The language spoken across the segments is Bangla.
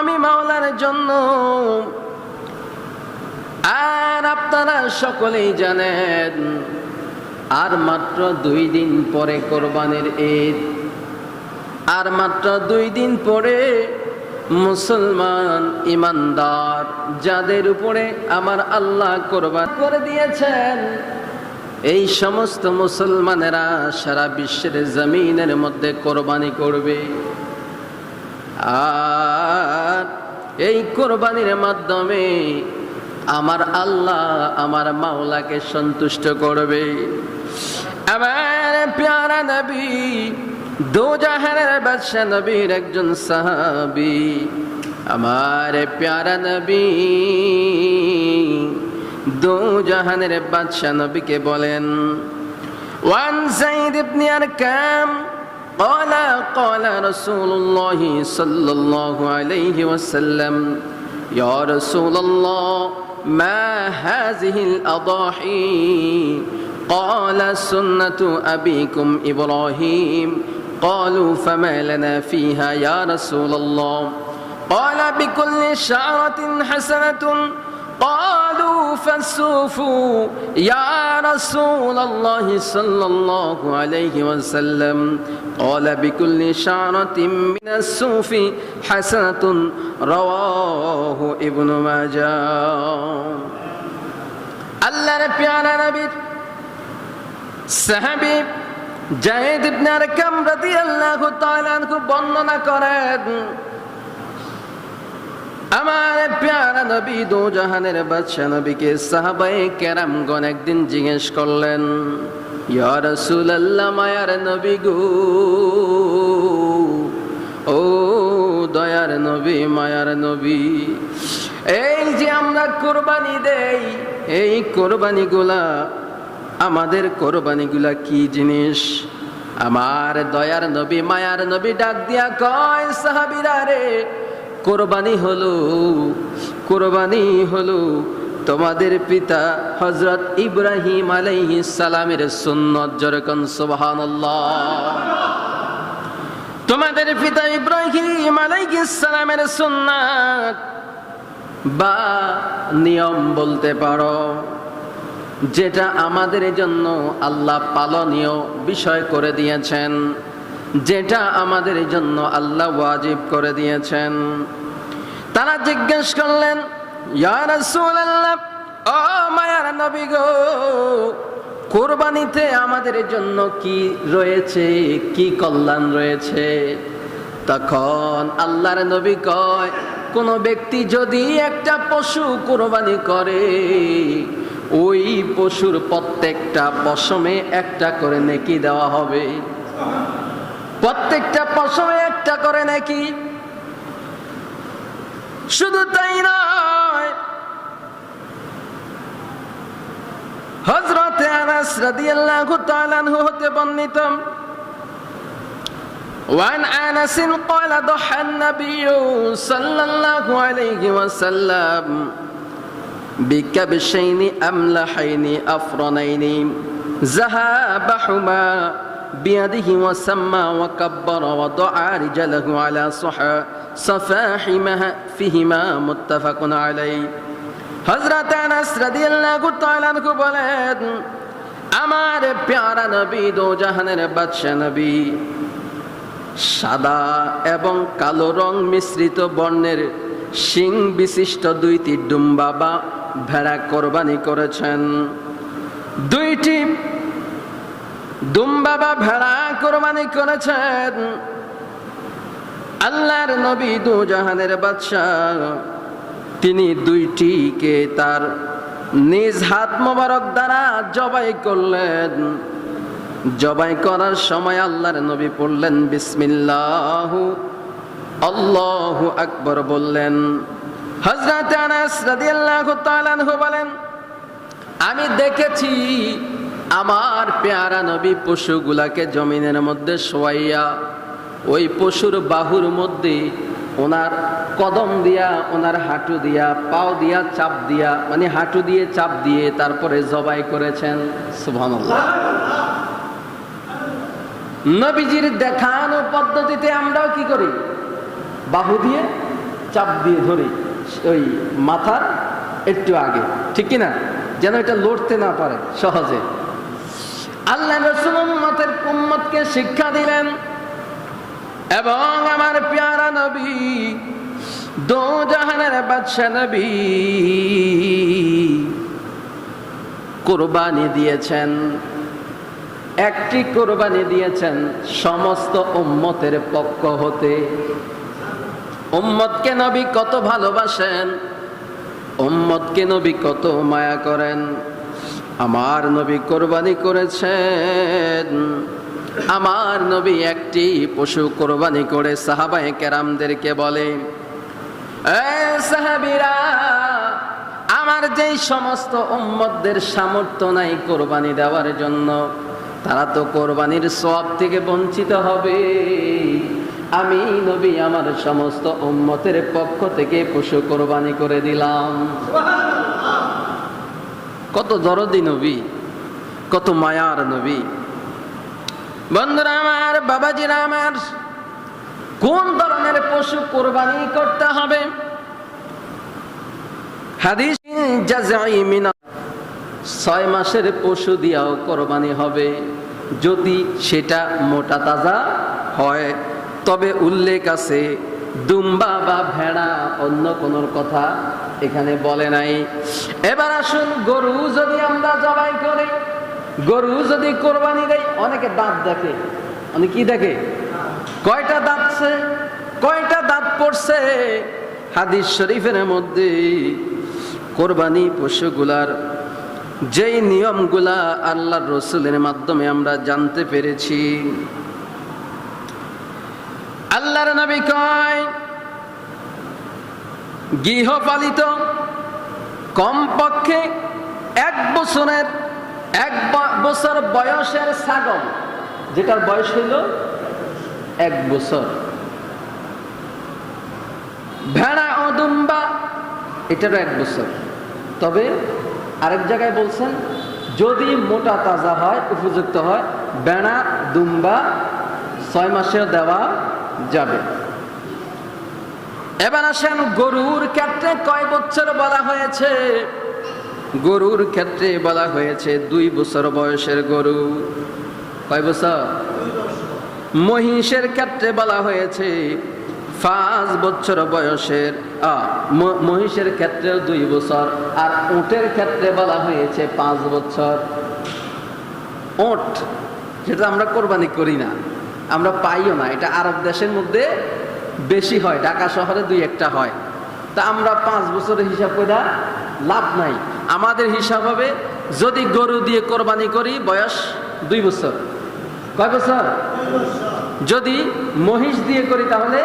আমি মাওলার জন্য। আর আপনারা সকলেই জানেন, আর মাত্র দুই দিন পরে কোরবানির ঈদ। আর মাত্র দুই দিন পরে মুসলমান ইমানদার, যাদের উপরে আমার আল্লাহ কোরবান করে দিয়েছেন, এই সমস্ত মুসলমানেরা সারা বিশ্বের জমিনের মধ্যে কোরবানি করবে। আর এই কোরবানির মাধ্যমে আমার আল্লাহ আমার মাওলাকে সন্তুষ্ট করবে। আমার প্যারা নবী দো জাহানের বাদশা নবীর একজন সাহাবি। আমার প্যারা নবী দো জাহানের বাদশা নবীকে বলেন, ওয়ান সাইদ ইবনে আরকাম قال قال رسول الله صلى الله عليه وسلم يا رسول الله ما هذه الأضاحي؟ قال سنة أبيكم إبراهيم. قالوا فما لنا فيها يا رسول الله؟ قال بكل شعرة حسنة قالوا فالسوفوا يا رسول الله صلى الله عليه وسلم قال بكل شعرة من السوف حسنة رواه ابن ماجه আল্লাহর প্যারা নবীর সাহাবী জায়েদ ইবনে আরকাম রাদিয়াল্লাহু তাআলা আনহু বর্ণনা করেন আমার প্যারা নবী দো জাহানের বাদশা নবীকে সাহাবায়ে কেরামগণ একদিন জিজ্ঞেস করলেন, ইয়া রাসূলুল্লাহ, মায়ার নবী গো। ও দয়ার নবী, মায়ার নবী, এই যে আমরা কোরবানি দেই, এই কোরবানিগুলা, আমাদের কোরবানিগুলা কি জিনিস? আমার দয়ার নবী, মায়ার নবী ডাক দিয়া কয়, সাহাবিরা রে কোরবানি হলো কোরবানি হলো তোমাদের পিতা হজরত ইব্রাহিম আলাইহি সালামের সুন্নত। জরকন সুবহানাল্লাহ। তোমাদের পিতা ইব্রাহিম আলাইহিস সালামের সুন্নাত বা নিয়ম বলতে পারো, যেটা আমাদের জন্য আল্লাহ পালনীয় বিষয় করে দিয়েছেন। যেটা আমাদের জন্য আল্লাহ ওয়াজিব করে দিয়েছেন। তারা জিজ্ঞেস করলেন নবী গো, কোরবানিতে আমাদের জন্য কি রয়েছে, কি কল্যাণ রয়েছে? তখন আল্লাহর নবী কয়, কোন ব্যক্তি যদি একটা পশু কোরবানি করে, ওই পশুর প্রত্যেকটা পশমে একটা করে নেকি দেওয়া হবে। প্রত্যেকটা পশমে একটা করে নাকি শুধু তাই নয় হজরতে আনাস রাদিয়াল্লাহু তাআলা আনহু হতে বর্ণিত وعن انس قال ضحى النبي صلى الله عليه وسلم بكبشين املحين افرنين ذهبهما بيده وسمى وكبر وضع رجله على صحى صفاحمها فيهما متفق عليه হজরত আনাস রাদিয়াল্লাহু তাআলা আনহু বলেন আমার প্যারা নবী দো জাহানের বাদশা নবী সাদা এবং কালো রং মিশ্রিত বর্ণের শিং বিশিষ্ট দুইটি ডুম্বা বা ভেড়া কোরবানি করেছেন দুইটি দুম্বা বা ভেড়া কোরবানি করেছেন। আল্লাহর নবী দু জাহানের বাদশাহ, তিনি দুইটিকে তার নিজ হাত মোবারক দ্বারা জবাই করলেন। জবাই করার সময় আল্লাহর নবী পড়লেন, বিসমিল্লাহ, আল্লাহু আকবর বললেন। হজরত আনাস রাদিয়াল্লাহু তাআলা বলেন, আমি দেখেছি আমার পেয়ারা নবী পশুগুলাকে জমিনের মধ্যে শোয়াইয়া, ওই পশুর বাহুর মধ্যে ওনার কদম দিয়া, ওনার হাঁটু দিয়া, পাও দিয়া চাপ দিয়া মানে হাঁটু দিয়ে চাপ দিয়ে তারপরে জবাই করেছেন। সুবহানাল্লাহ। নবীজির দেখানো পদ্ধতিতে আমরাও কি করি? বাহু দিয়ে চাপ দিয়ে ধরি, ওই মাথার একটু আগে। ঠিক কি না যেন এটা লড়তে না পারে সহজে। আল্লাহ রসুল উম্মতের উম্মতকে শিক্ষা দিলেন। এবং আমার পেয়ারা নবী দো জাহানের বাদশা নবী কোরবানি দিয়েছেন। একটি কোরবানি দিয়েছেন সমস্ত উম্মতের পক্ষ হতে। উম্মতকে নবী কত ভালোবাসেন, উম্মতকে নবী কত মায়া করেন। আমার নবী কোরবানি করেছেন। আমার নবী একটি পশু কোরবানি করে সাহাবায়ে কেরামদেরকে বলে সাহাবীরা, আমার যেই সমস্ত উম্মতদের সামর্থ্য নাই কোরবানি দেওয়ার জন্য, তারা তো কোরবানির সব থেকে বঞ্চিত হবে। আমি নবী আমার সমস্ত উম্মতের পক্ষ থেকে পশু কোরবানি করে দিলাম। কত দরদি নবী, কত মায়ার নবী। বন্ধুরা আমার, বাবাজিরা আমার, কোন ধরনের পশু কোরবানি করতে হবে? ছয় মাসের পশু দিয়াও কোরবানি হবে। যদি সেটা মোটা তাজা হয়, তবে উল্লেখ আছে, দুম্বা বা ভেড়া অন্য কোন কথা এখানে বলে নাই। এবার আসুন, গরু যদি আমরা জবাই করি, গরু যদি কোরবানি দেয়, অনেকে দাঁত দেখে। অনেক কি দেখে? কয়টা দাঁতছে কয়টা দাঁত পড়ছে? হাদিস শরীফের মধ্যে কোরবানি পশুগুলার যেই নিয়মগুলা আল্লাহর রসুলের মাধ্যমে আমরা জানতে পেরেছি। আল্লাহর নবী কয় গৃহপালিত কমপক্ষে এক বছরের, এক বছর বয়সের ছাগল, যেটার বয়স হইল এক বছর। ভেড়া ও দুম্বা এটারও এক বছর। তবে আরেক জায়গায় বলছেন, যদি মোটা তাজা হয়, উপযুক্ত হয় বেড়া দুম্বা ছয় মাসেও দেওয়া যাবে। এবার আসেন গরুর ক্ষেত্রে কয় বছর বলা হয়েছে? গরুর ক্ষেত্রে বলা হয়েছে দুই বছর বয়সের গরু। কয় বছর? মহিষের ক্ষেত্রে বলা হয়েছে পাঁচ বছর বয়সের মহিষের ক্ষেত্রেও দুই বছর, আর উটের ক্ষেত্রে বলা হয়েছে পাঁচ বছর। ওট, যেটা আমরা কোরবানি করি না, আমরা পাইও না, এটা আরব দেশের মধ্যে বেশি হয়, ঢাকা শহরে দুই একটা হয়। তা আমরা পাঁচ বছরের হিসাব করে লাভ নাই। আমাদের হিসাব হবে, যদি গরু দিয়ে কোরবানি করি, বয়স দুই বছর। কয় বছর? যদি মহিষ দিয়ে করি, তাহলে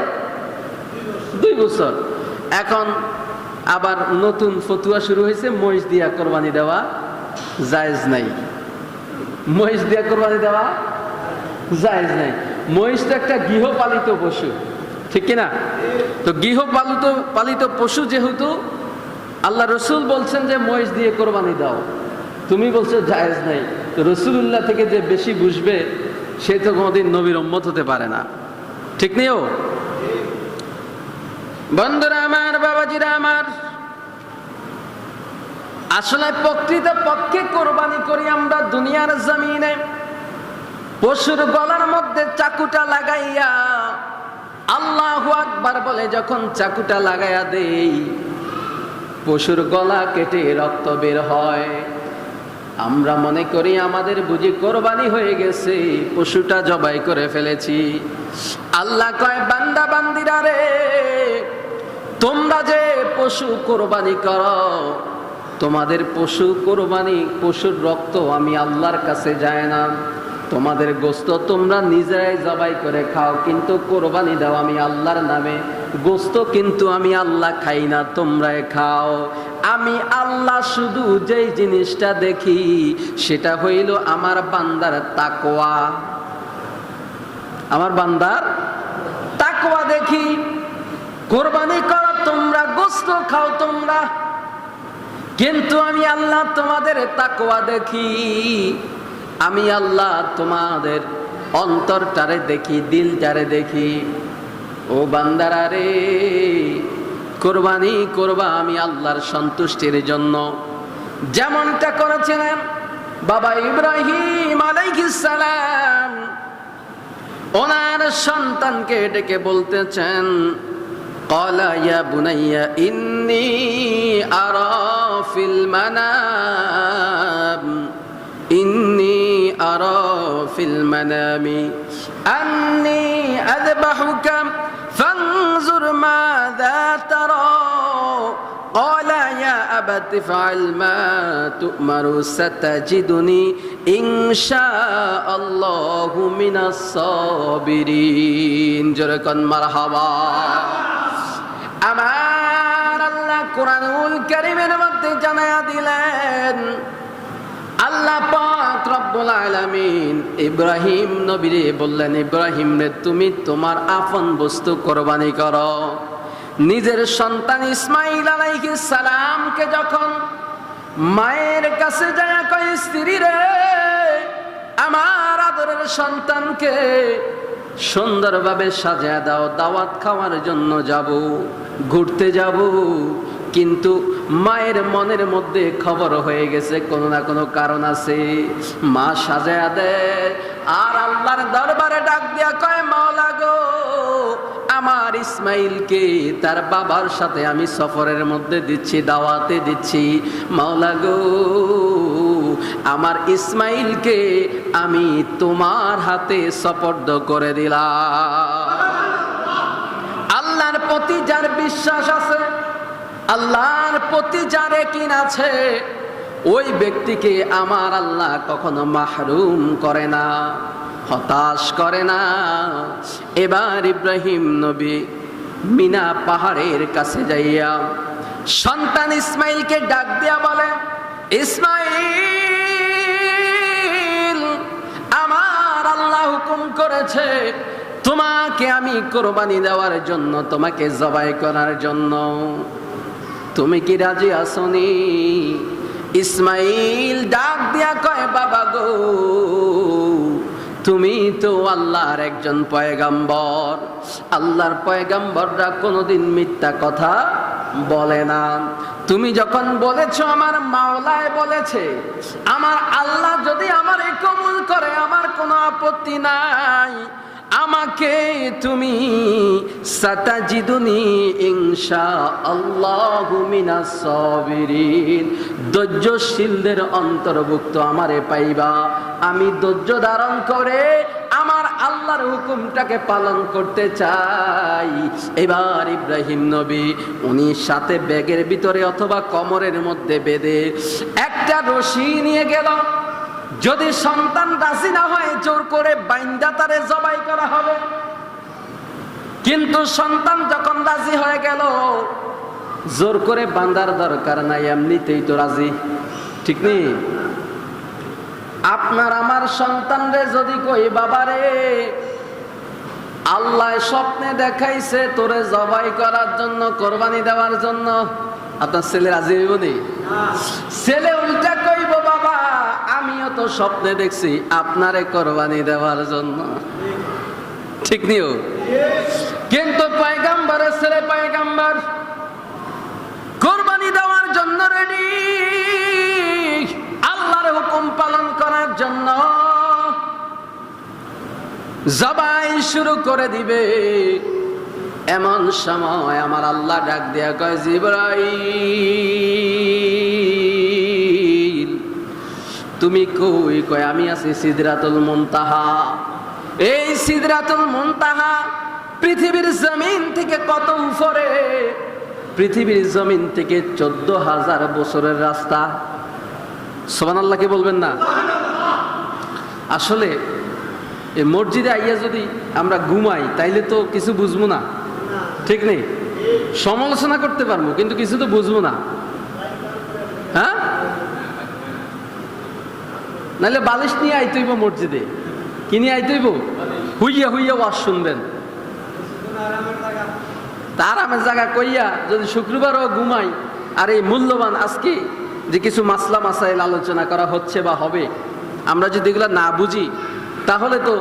দুই বছর। এখন আবার নতুন ফতুয়া শুরু হয়েছে, মহিষ দিয়া কোরবানি দেওয়া জায়েজ নাই। মহিষ দিয়া কোরবানি দেওয়া জায়েজ নাই। মহিষ তো একটা গৃহপালিত পশু। ঠিক কিনা? তো গৃহপালিত পালিত পশু যেহেতু, আল্লাহ রসুল বলছেন যে মহিষ দিয়ে কোরবানি দাও। তুমি বলছো জায়েজ নাই। তো রসুল্লাহ থেকে যে বেশি বুঝবে, সে তো কোনোদিন নবীর উম্মত হতে পারে না। ঠিক নেই ও? বন্ধুরা আমার, বাবাজিরা আমার, আসলে প্রকৃত পক্ষে কোরবানি করি আমরা দুনিয়ার জমিনে। পশুর গলার মধ্যে চাকুটা লাগাইয়া আল্লাহু আকবার বলে, যখন চাকুটা লাগাইয়া দেই, পশুর গলা কেটে রক্ত বের হয়। আমরা মনে করি আমাদের বুঝি কোরবানি হয়ে গেছে, পশুটা জবাই করে ফেলেছি। আল্লাহ কয়, বান্দা বান্দিরা রে, তোমরা যে পশু কোরবানি করো, তোমাদের পশু কোরবানি, পশুর রক্ত আমি আল্লাহর কাছে যায় না। তোমাদের গোস্ত তোমরা নিজেরাই জবাই করে খাও, কিন্তু কোরবানি দাও আমি আল্লাহর নামে। গোস্ত কিন্তু আমি আল্লাহ খাই না, তোমরাই খাও। আমি আল্লাহ শুধু যেই জিনিসটা দেখি, সেটা হইল আমার বান্দার তাকোয়া আমার বান্দার তাকোয়া দেখি। কোরবানি করো, তোমরা গোস্ত খাও তোমরা। কিন্তু আমি আল্লাহ তোমাদের তাকোয়া দেখি। আমি আল্লাহ তোমাদের অন্তরটারে দেখি, দিলটারে দেখি। ও বান্দারা রে, কোরবানি করবা আমি আল্লাহর সন্তুষ্টির জন্য। যেমনটা করেছিলেন বাবা ইব্রাহিম সালাম। ওনার সন্তানকে ডেকে বলতেছেন, কলা ইয়া বুনাইয়া ইন্নি আরা ফিল মানাম ইন্নি المنام أني أذبحك فانظر ماذا ترى قال يا أبت فعل ما تؤمر ستجدني إن شاء الله من الصابرين جركا مرحبا أمار الله قرآن الكريم نمت جنادلين আল্লাহ পাক রব্বুল আলামিন ইব্রাহিম নবীরে বললেন, ইব্রাহিম রে, তুমি তোমার আপন বস্তু কোরবানি করো। নিজের সন্তান ইসমাইল আলাইহিস সালামকে যখন মায়ের কাছে যায়, কয়, স্ত্রী রে, আমার আদরের সন্তানকে সুন্দরভাবে সাজিয়ে দাও, দাওয়াত খাওয়ার জন্য যাব, ঘুরতে যাব। কিন্তু মায়ের মনের মধ্যে খবর হয়ে গেছে, কোনো না কোনো কারণ আছে। মা সাজায়া দেয়, আর আল্লাহর দরবারে ডাক দিয়া কয়, মাওলা গো, আমার ইসমাইলকে তার বাবার সাথে আমি সফরের মধ্যে দিচ্ছি, দাওয়াতে দিচ্ছি। মাওলা গো, আমার ইসমাইলকে আমি তোমার হাতে সপর্দ করে দিলাম। আল্লাহর প্রতি যার বিশ্বাস আছে আল্লাহর প্রতি যার কিন আছে, ওই ব্যক্তিকে আমার আল্লাহ কখনো মাহরুম করে না, হতাশ করে না। এবার ইব্রাহিম নবী মিনা পাহাড়ের কাছে যাইয়া সন্তান ইসমাইলকে ডাক দিয়া বলে, ইসমাইল, আমার আল্লাহ হুকুম করেছে, তোমাকে আমি কোরবানি দেওয়ার জন্য, তোমাকে জবাই করার জন্য। তুমি কি রাজি আসনি? ইসমাইল ডাক দিয়া কয়, বাবা গো, তুমি তো আল্লাহর একজন পয়গাম্বর। আল্লাহর পয়গাম্বররা কোনোদিন মিথ্যা কথা বলে না। তুমি যখন বলেছ, আমার মাওলায় বলেছে, আমার আল্লাহ যদি আমার কবুল করে, আমার কোনো আপত্তি নাই। আমাকে তুমি সাতাজিদুনি ইনশা আল্লাহু সাবিরিন। ধৈর্যশীলদের অন্তর্ভুক্ত আমারে পাইবা। আমি ধৈর্য ধারণ করে আমার আল্লাহর হুকুমটাকে পালন করতে চাই। এবার ইব্রাহিম নবী উনি সাথে ব্যাগের ভিতরে অথবা কমরের মধ্যে বেঁধে একটা রশি নিয়ে গেল। যদি সন্তান রাজি না হয় জোর করে বাইন্দা তারে জবাই করা হবে। কিন্তু সন্তান যখন রাজি হয়ে গেল জোর করে বান্দার দরকার নাই এমনিতেই তো রাজি। ঠিক নেই আপনার আমার সন্তানরে যদি কই বাবারে আল্লাহ স্বপ্নে দেখাইছে তোরে জবাই করার জন্য কোরবানি দেওয়ার জন্য। আপনার ছেলে রাজি হইব নি। ছেলে উল্টা আমিও তো স্বপ্নে দেখছি আপনারে কোরবানি দেওয়ার জন্য। ঠিক নিও কিন্তু পায়গাম্বারের ছেলে পায়গাম্বার কোরবানি দেওয়ার জন্য রেডি আল্লাহর হুকুম পালন করার জন্য জবাই শুরু করে দিবে। এমন সময় আমার আল্লাহ ডাক দেয়া কয়, জিব্রাইল তুমি কই কয় আমি আছি সিদরাতুল মুনতাহা। এই সিদরাতুল মুনতাহা পৃথিবীর জমিন থেকে কত উপরে? পৃথিবীর জমিন থেকে চোদ্দ হাজার বছরের রাস্তা। সোমান আল্লাহকে বলবেন না? আসলে এই মসজিদে আইয়া যদি আমরা ঘুমাই, তাইলে তো কিছু বুঝব না। ঠিক নেই? সমালোচনা করতে পারব, কিন্তু কিছু তো বুঝব না হ্যাঁ নাহলে বালিশ নিয়ে আইতইব মসজিদে। কি নিয়ে আইতইব হুইয়া হুইয়া ওয়াজ শুনবেন। তার আমার জায়গা কইয়া যদি শুক্রবারও ঘুমাই, আর এই মূল্যবান আজকে যে কিছু মাসলা মাসাইল আলোচনা করা হচ্ছে বা হবে, আমরা যদি এগুলো না বুঝি, তাহলে তো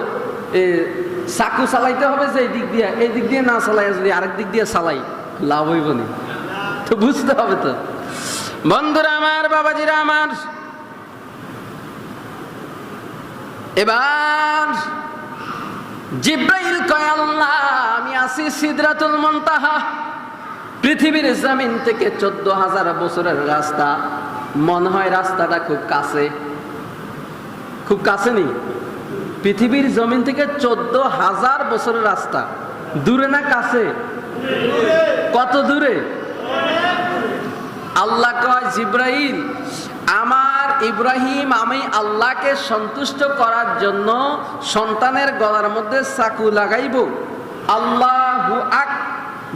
চাকু চালাইতে হবে যে এই দিক দিয়ে, এই দিক দিয়ে না চালাই যদি আরেক দিক দিয়ে চালাই, লাভ হইব না তো বুঝতে হবে তো। বন্ধুরা আমার, বাবাজিরা আমার এবার জিব্রাইল কয়, আল্লাহ, আমি আছি সিদরাতুল মুনতাহা। পৃথিবীর জমিন থেকে চোদ্দ হাজার বছরের রাস্তা। মনে হয় রাস্তাটা খুব কাছে। খুব কাছে নেই পৃথিবীর জমিন থেকে চোদ্দ হাজার বছরের রাস্তা। দূরে না কাছে? কত দূরে? আল্লাহ কয় জিব্রাহিম আমার ইব্রাহিম, আমি আল্লাহকে সন্তুষ্ট করার জন্য সন্তানের গলার মধ্যে চাকু লাগাইব। আল্লাহ আক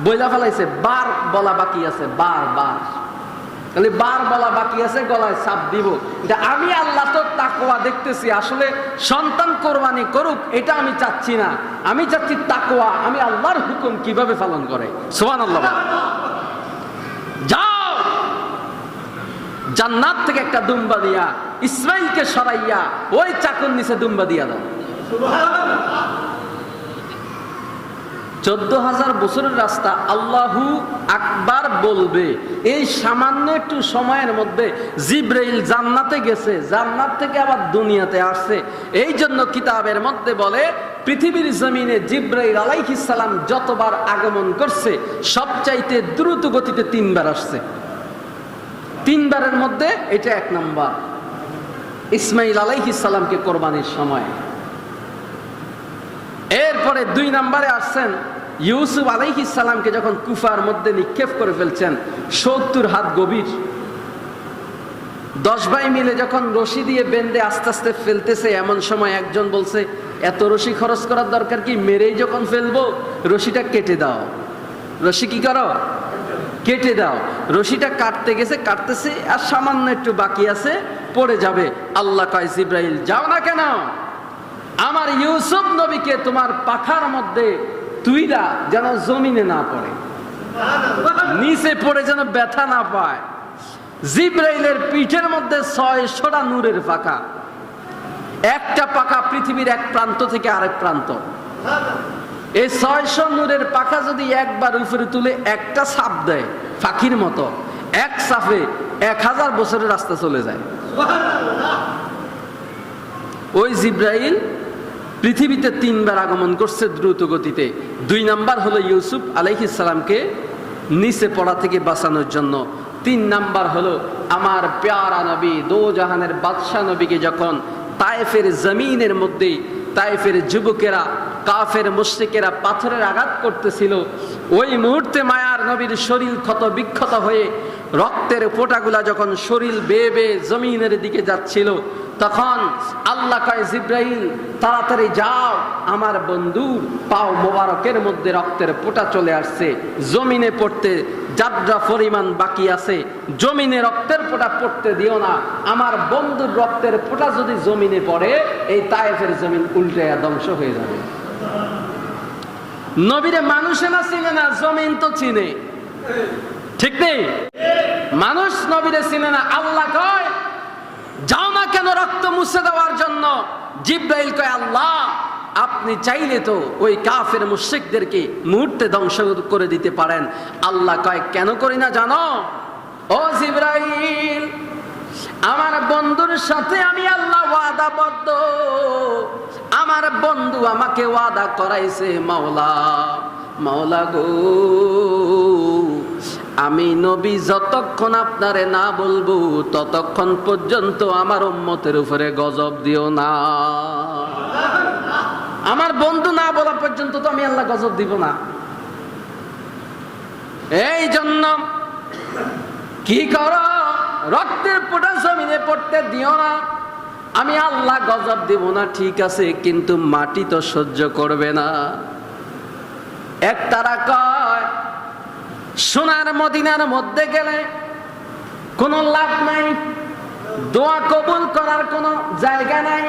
বইলা ফেলাইছে, বার বলা বাকি আছে, বার বার। তাহলে বার বলা বাকি আছে, গলায় চাপ দিব। এটা আমি আল্লাহ তো তাকোয়া দেখতেছি, আসলে সন্তান কোরবানি করুক, এটা আমি চাচ্ছি না। আমি চাচ্ছি তাকোয়া আমি আল্লাহর হুকুম কীভাবে পালন করে? সোহান আল্লাহ যাও জান্নাত থেকে একটা দুম্বা দিয়া, ইসমাইলকে সরাইয়া ওই চাকুর নিচে দুম্বা দিয়া দাও। চোদ্দ হাজার বছরের রাস্তা আল্লাহু আকবার বলবে। এই সামান্য একটু সময়ের মধ্যে জিব্রাইল জান্নাতে গেছে, জান্নাত থেকে আবার দুনিয়াতে আসছে। এই জন্য কিতাবের মধ্যে বলে, পৃথিবীর জমিনে জিব্রাইল আলাইহিস সালাম যতবার আগমন করছে, সবচাইতে দ্রুত গতিতে তিনবার আসছে। তিনবারের মধ্যে এটা এক নম্বর। ইসমাইল আলাইহিস সালামকে কোরবানির সময়। এরপরে দুই নম্বরে আসছেন ইউসুফ আলাইহিস সালামকে যখন কুফার মধ্যে নিক্ষেপ করে ফেলছেন, সত্তর হাত গভীর। দশ ভাই মিলে যখন রশি দিয়ে বেঁধে আস্তে আস্তে ফেলতেছে, এমন সময় একজন বলছে, এত রশি খরচ করার দরকার কি? মেরেই যখন ফেলব, রশিটা কেটে দাও। রশি কি করো? কেটে দাও। রশিটা কাটতে গেছে, কাটতেছে, আর সামান্য একটু বাকি আছে, পড়ে যাবে। আল্লাহ কয়, জিব্রাইল, যাও না কেন? আমার ইউসুফ নবীকে তোমার পাখার মধ্যে তুইরা যেন জমিনে না পড়ে। নিচে পড়ে যেন ব্যথা না পায়। জিব্রাইলের পিঠের মধ্যে ছয়শটা নূরের পাখা। একটা পাখা পৃথিবীর এক প্রান্ত থেকে আরেক প্রান্ত। এই ছয়শো নূরের পাখা যদি একবার উপরে তুলে একটা সাপ দেয় পাখির মতো, এক সাফে এক হাজার বছরের রাস্তা চলে যায়। ওই জিব্রাইল পৃথিবীতে তিনবার আগমন করছে দ্রুত গতিতে। দুই নাম্বার হলো ইউসুফ আলাইহিসালামকে নিচে পড়া থেকে বাঁচানোর জন্য। তিন নাম্বার হলো আমার প্যারা নবী দো জাহানের বাদশাহ নবীকে যখন তায়েফের জমিনের মধ্যে তায়েফের যুবকেরা কাফের মুশ্রিকেরা পাথরের আঘাত করতেছিল। ওই মুহূর্তে মায়ার নবীর শরীর ক্ষত বিক্ষত হয়ে রক্তের ফোঁটাগুলা যখন শরীর বেয়ে বেয়ে জমিনের দিকে যাচ্ছিল, তখন আল্লাহ কয়, জিব্রাইল, তাড়াতাড়ি যাও, আমার বন্ধুর পাও মোবারকের মধ্যে রক্তের পোটা চলে আসছে। জমিনে পড়তে যাত্রা পরিমাণ বাকি আছে, জমিনে রক্তের পোটা পড়তে দিও না। আমার বন্ধুর রক্তের পোটা যদি জমিনে পড়ে, এই তায়েফের জমিন উল্টে ধ্বংস হয়ে যাবে। নবীরে মানুষে না চিনে না, জমিন তো চিনে। ঠিক নেই? মানুষ নবীরে চিনে না, আল্লাহ কয়, যাও না কেন রক্ত মুছে দেওয়ার জন্য? জিব্রাইল কয়, আল্লাহ, আপনি চাইলে তো ওই কাফের মুশ্রিকদেরকে মুহূর্তে ধ্বংস করে দিতে পারেন। আল্লাহ কয়, কেন করি না জানো? ও জিব্রাইল আমার বন্ধুর সাথে আমি আল্লাহ ওয়াদাবদ্ধ আমার বন্ধু আমাকে ওয়াদা করাইছে, মাওলা মাওলা গো, আমি নবী যতক্ষণ আপনারে না বলব, ততক্ষণ পর্যন্ত আমার উম্মতের উপরে গজব দিও না। আমার বন্ধু না বলা পর্যন্ত তো আমি আল্লাহ গজব দিব না। এই জন্য কি করো? রক্তের পোটা জমিনে পড়তে দিও না। আমি আল্লাহ গজব দিব না, ঠিক আছে, কিন্তু মাটি তো সহ্য করবে না। এক তারা কয়, সোনার মদিনার মধ্যে গেলে কোনো লাভ নাই, দোয়া কবুল করার কোনো জায়গা নাই।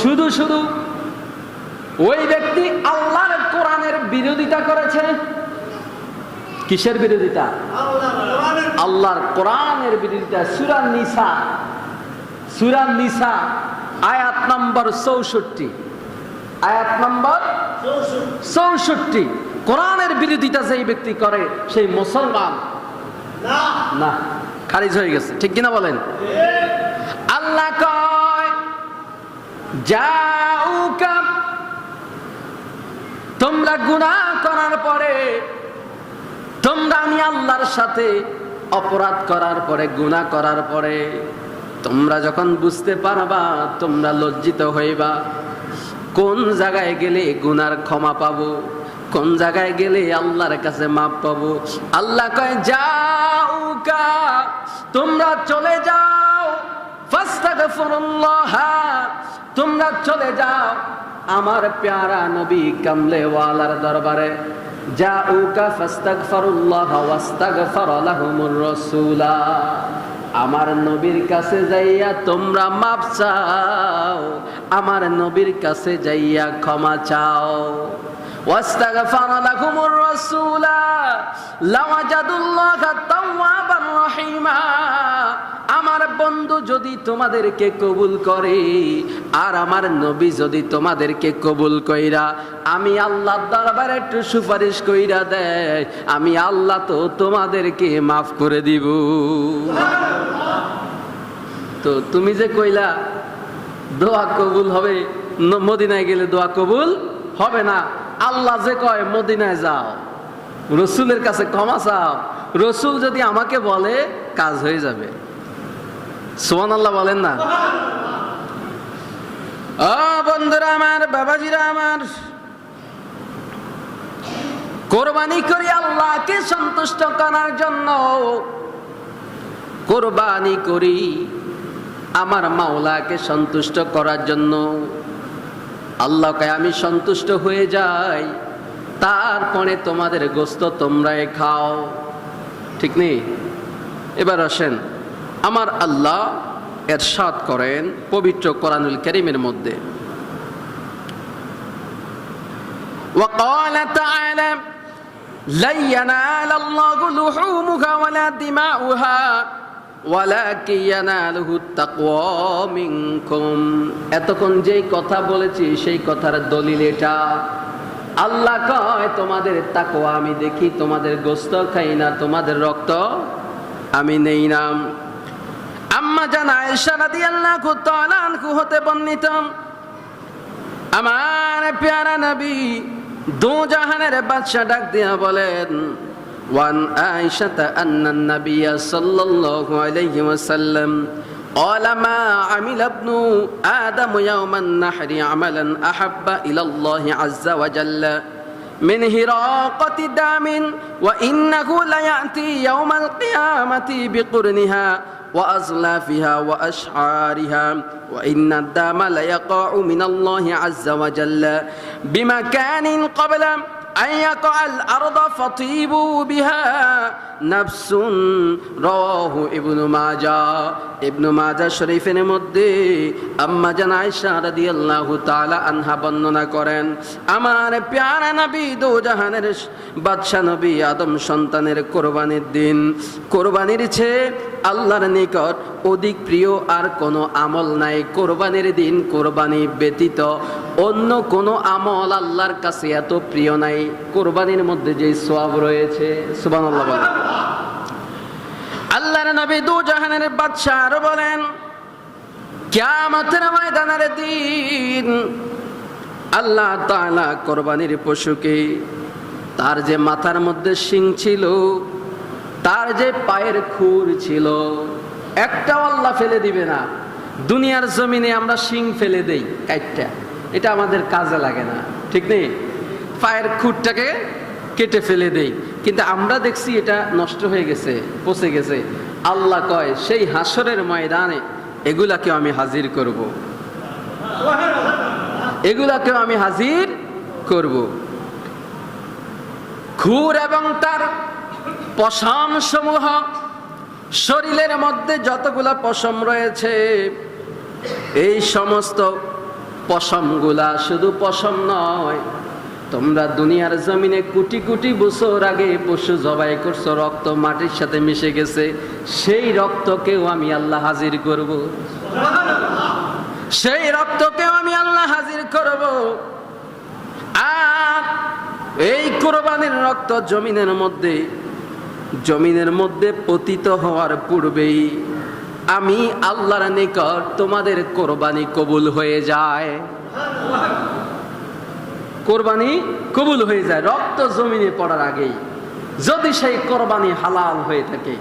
শুধু শুধু ওই ব্যক্তি আল্লাহর কোরআনের বিরোধিতা করেছে। কিসের বিরোধিতা? আল্লাহর কোরআনের বিরোধিতা সুরান নিসা সুরান নিসা আয়াত নম্বর চৌষট্টি আয়াত নম্বর চৌষট্টি। কোরআনের বিরোধিতা যেই ব্যক্তি করে সেই মুসলমান না খারিজ হয়ে গেছে। ঠিক কিনা বলেন? আল্লাহ কয় যাউকা তোমরা গুনাহ করার পরে তোমরা আমি আল্লাহর সাথে অপরাধ করার পরে, গুনাহ করার পরে, তোমরা যখন বুঝতে পারবা, তোমরা লজ্জিত হইবা। কোন জায়গায় গেলে গুনার ক্ষমা পাবো? কোন জায়গায় গেলে আল্লাহর কাছে মাপ পাবো? আল্লাহ কয় যাউকা তোমরা চলে যাও। তোমরা চলে যাও। আমার প্যারা নবী কামলেওয়ালার দরবারে। যাউকা ফাস্তাগফিরুল্লাহ ওয়াস্তাগফার লাহুমুর রাসূলা। আমার নবীর কাছে যাইয়া তোমরা মাপ চাও। আমার নবীর কাছে যাইয়া ক্ষমা চাও। واستغفر لهم الرسول لوجدوا الله توابا رحيما আমার বন্ধু যদি তোমাদেরকে কবুল করে আর আমার নবী যদি তোমাদেরকে কবুল কইরা আমি আল্লাহ দরবারে একটু সুপারিশ কইরা দেয় আমি আল্লাহ তো তোমাদেরকে মাফ করে দিব তো তুমি যে কইলা দোয়া কবুল হবে ন- মদিনায় গেলে দোয়া কবুল হবে না আল্লাহ যে কয়, মদিনায় যাও। রসুলের কাছে ক্ষমা চাও। রসুল যদি আমাকে বলে, কাজ হয়ে যাবে। সোহান আল্লাহ বলেন না। বন্ধুরা আমার, বাবাজিরা আমার, কোরবানি করি আল্লাহকে সন্তুষ্ট করার জন্য। কোরবানি করি আমার মাওলাকে সন্তুষ্ট করার জন্য। আল্লাহকে আমি সন্তুষ্ট হয়ে যাই তারপরে তোমাদের গোস্ত তোমরাই খাও ঠিক নেই এবার আসেন আমার আল্লাহ এরশাদ করেন পবিত্র কোরআনুল করিমের মধ্যে وقال تعالى لن ينال الله لحومها ولا دماؤها এতক্ষণ যেই কথা বলেছি, সেই কথার দলিল এটা। আল্লাহ কয়, তোমাদের তাকোয়া আমি দেখি, তোমাদের গোস্ত খাই না, তোমাদের রক্ত আমি নেই নাম আম্মা জানা এসারাদি আল্লাহ তালানকু হতে বর্ণিত, আমার প্যারা নবী দু জাহানের বাদশা ডাক দিয়া বলেন وعن عائشة أن النبي صلى الله عليه وسلم قال ما عمل ابن آدم يوم النحر عملا أحب إلى الله عز وجل من هراقة دام وإنه ليأتي يوم القيامة بقرنها وأزلافها وأشعارها وإن الدام ليقع من الله عز وجل بمكان قبل أن يقع الأرض فطيبوا بها নাফসুন রহু ইবনু মাজা। ইবনু মাজা শরীফের মধ্যে আম্মা জান আয়েশা রাদিয়াল্লাহু তাআলা আনহা বর্ণনা করেন, আমার প্যারা নবী দু জাহানের বাদশা নবী আদম সন্তানের কোরবানির দিন। কোরবানির ছে আল্লাহর নিকট অধিক প্রিয় আর কোনো আমল নাই। কোরবানির দিন কোরবানি ব্যতীত অন্য কোনো আমল আল্লাহর কাছে এত প্রিয় নাই। কোরবানির মধ্যে যে সোয়াব রয়েছে সুবান আল্লাহ আল্লাহর নবী দু জাহানের বাদশাহ আরও বলেন ময়দানের দিন আল্লাহ কোরবানির পশুকে তার যে মাথার মধ্যে ছিল, তার যে পায়ের খুর ছিল, একটাও আল্লাহ ফেলে দিবে না। দুনিয়ার জমিনে আমরা শিং ফেলে দেই কাইটটা। এটা আমাদের কাজে লাগে না, ঠিক নেই? পায়ের খুরটাকে কেটে ফেলে দেই। কিন্তু আমরা দেখছি এটা নষ্ট হয়ে গেছে, পচে গেছে। আল্লাহ কয়, সেই হাসরের ময়দানে এগুলাকেও আমি হাজির করব। এগুলাকেও আমি হাজির করব খুর এবং তার পশম সমূহ শরীরের মধ্যে যতগুলা পশম রয়েছে, এই সমস্ত পশমগুলা শুধু পশম নয় তোমরা দুনিয়ার জমিনে কোটি কোটি বছর আগে পশু জবাই করছ, রক্ত মাটির সাথে মিশে গেছে, সেই রক্তকেও আমি আল্লাহ হাজির করব। সেই রক্তকেও আমি আল্লাহ হাজির করব। আর এই কোরবানির রক্ত জমিনের মধ্যে জমিনের মধ্যে পতিত হওয়ার পূর্বেই আমি আল্লাহর নিকট তোমাদের কোরবানি কবুল হয়ে যায়। কোরবানি কবুল হয়ে যায় রক্ত জমিনে পড়ার আগেই। যদি সেই কোরবানি হালাল হয়ে থাকে